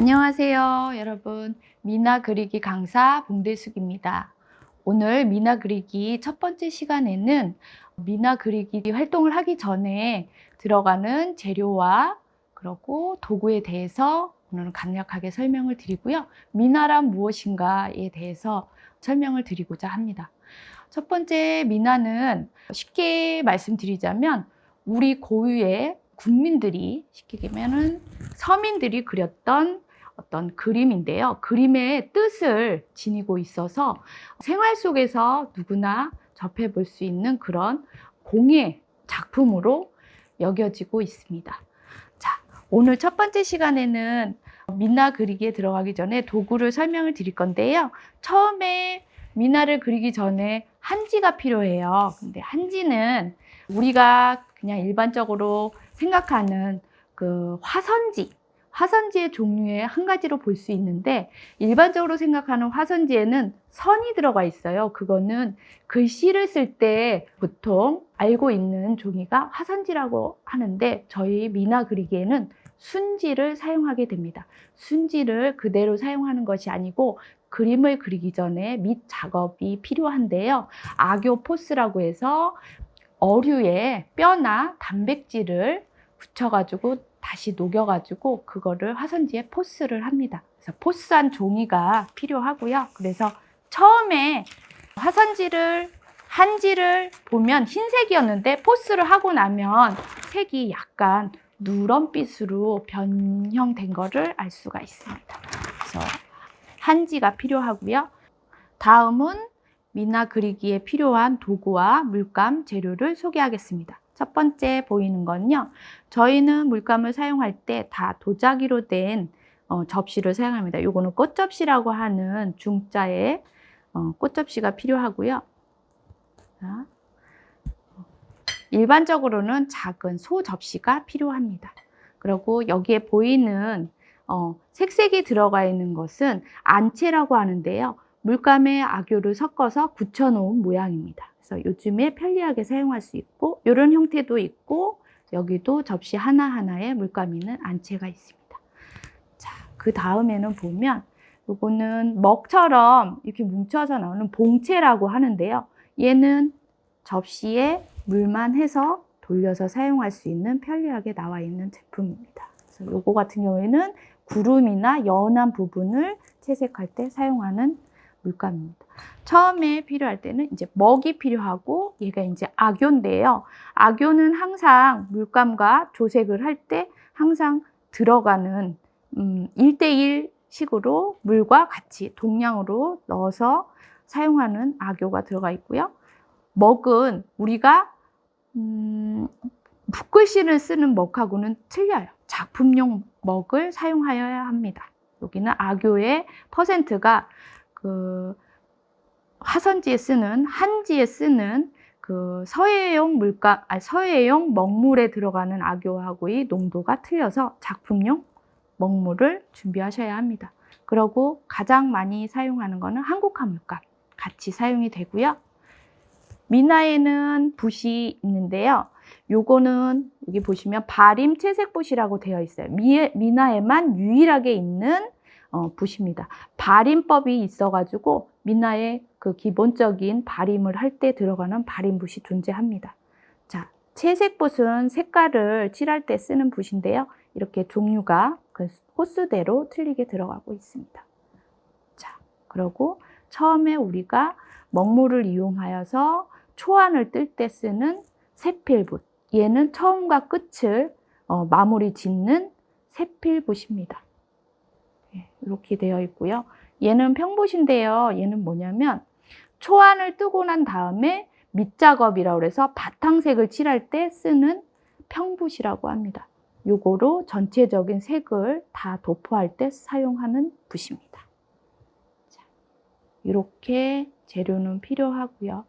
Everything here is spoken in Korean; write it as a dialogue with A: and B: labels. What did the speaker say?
A: 안녕하세요, 여러분. 미나 그리기 강사 봉대숙입니다. 오늘 미나 그리기 첫 번째 시간에는 미나 그리기 활동을 하기 전에 들어가는 재료와 그리고 도구에 대해서 오늘은 간략하게 설명을 드리고요. 미나란 무엇인가에 대해서 설명을 드리고자 합니다. 첫 번째 미나는 쉽게 말씀드리자면 우리 고유의 국민들이 쉽게 얘기하면은 서민들이 그렸던 어떤 그림인데요. 그림의 뜻을 지니고 있어서 생활 속에서 누구나 접해 볼 수 있는 그런 공예 작품으로 여겨지고 있습니다. 자, 오늘 첫 번째 시간에는 미나 그리기에 들어가기 전에 도구를 설명을 드릴 건데요. 처음에 미나를 그리기 전에 한지가 필요해요. 근데 한지는 우리가 그냥 일반적으로 생각하는 그 화선지, 화선지의 종류의 한 가지로 볼 수 있는데 일반적으로 생각하는 화선지에는 선이 들어가 있어요. 그거는 글씨를 쓸 때 보통 알고 있는 종이가 화선지라고 하는데 저희 미나 그리기에는 순지를 사용하게 됩니다. 순지를 그대로 사용하는 것이 아니고 그림을 그리기 전에 밑 작업이 필요한데요. 악교 포스라고 해서 어류에 뼈나 단백질을 붙여가지고 다시 녹여가지고 그거를 화선지에 포스를 합니다. 그래서 포스한 종이가 필요하고요. 그래서 처음에 화선지를 한지를 보면 흰색이었는데 포스를 하고 나면 색이 약간 누런빛으로 변형된 거를 알 수가 있습니다. 그래서 한지가 필요하고요. 다음은 미나 그리기에 필요한 도구와 물감, 재료를 소개하겠습니다. 첫 번째 보이는 건요. 저희는 물감을 사용할 때 다 도자기로 된 어, 접시를 사용합니다. 요거는 꽃접시라고 하는 중자의 어, 꽃접시가 필요하고요. 자, 일반적으로는 작은 소 접시가 필요합니다. 그리고 여기에 보이는 어, 색색이 들어가 있는 것은 안채라고 하는데요. 물감에 악교를 섞어서 굳혀놓은 모양입니다. 그래서 요즘에 편리하게 사용할 수 있고 이런 형태도 있고 여기도 접시 하나하나에 물감이 있는 안채가 있습니다. 자, 그 다음에는 보면 요거는 먹처럼 이렇게 뭉쳐서 나오는 봉채라고 하는데요. 얘는 접시에 물만 해서 돌려서 사용할 수 있는 편리하게 나와 있는 제품입니다. 그래서 요거 같은 경우에는 구름이나 연한 부분을 채색할 때 사용하는 물감입니다. 처음에 필요할 때는 이제 먹이 필요하고 얘가 이제 악교인데요. 악교는 항상 물감과 조색을 할 때 항상 들어가는 음, 1대1 식으로 물과 같이 동량으로 넣어서 사용하는 악교가 들어가 있고요. 먹은 우리가 음, 붓글씨를 쓰는 먹하고는 틀려요. 작품용 먹을 사용하여야 합니다. 여기는 악교의 퍼센트가 그 화선지에 쓰는 한지에 쓰는 그 서예용 물감, 아니 서예용 먹물에 들어가는 악교하고의 농도가 틀려서 작품용 먹물을 준비하셔야 합니다. 그리고 가장 많이 사용하는 거는 한국화 물감 같이 사용이 되고요. 미나에는 붓이 있는데요. 요거는 여기 보시면 바림 채색 붓이라고 되어 있어요. 미, 미나에만 유일하게 있는 어, 붓입니다. 발임법이 있어가지고 미나의 그 기본적인 발임을 할 때 들어가는 발임붓이 존재합니다. 자, 채색붓은 색깔을 칠할 때 쓰는 붓인데요. 이렇게 종류가 그 호수대로 틀리게 들어가고 있습니다. 자, 그리고 처음에 우리가 먹물을 이용하여서 초안을 뜰 때 쓰는 세필붓. 얘는 처음과 끝을 어, 마무리 짓는 세필붓입니다. 이렇게 되어 있고요. 얘는 평붓인데요. 얘는 뭐냐면 초안을 뜨고 난 다음에 밑작업이라고 해서 바탕색을 칠할 때 쓰는 평붓이라고 합니다. 요거로 전체적인 색을 다 도포할 때 사용하는 붓입니다. 자, 이렇게 재료는 필요하고요.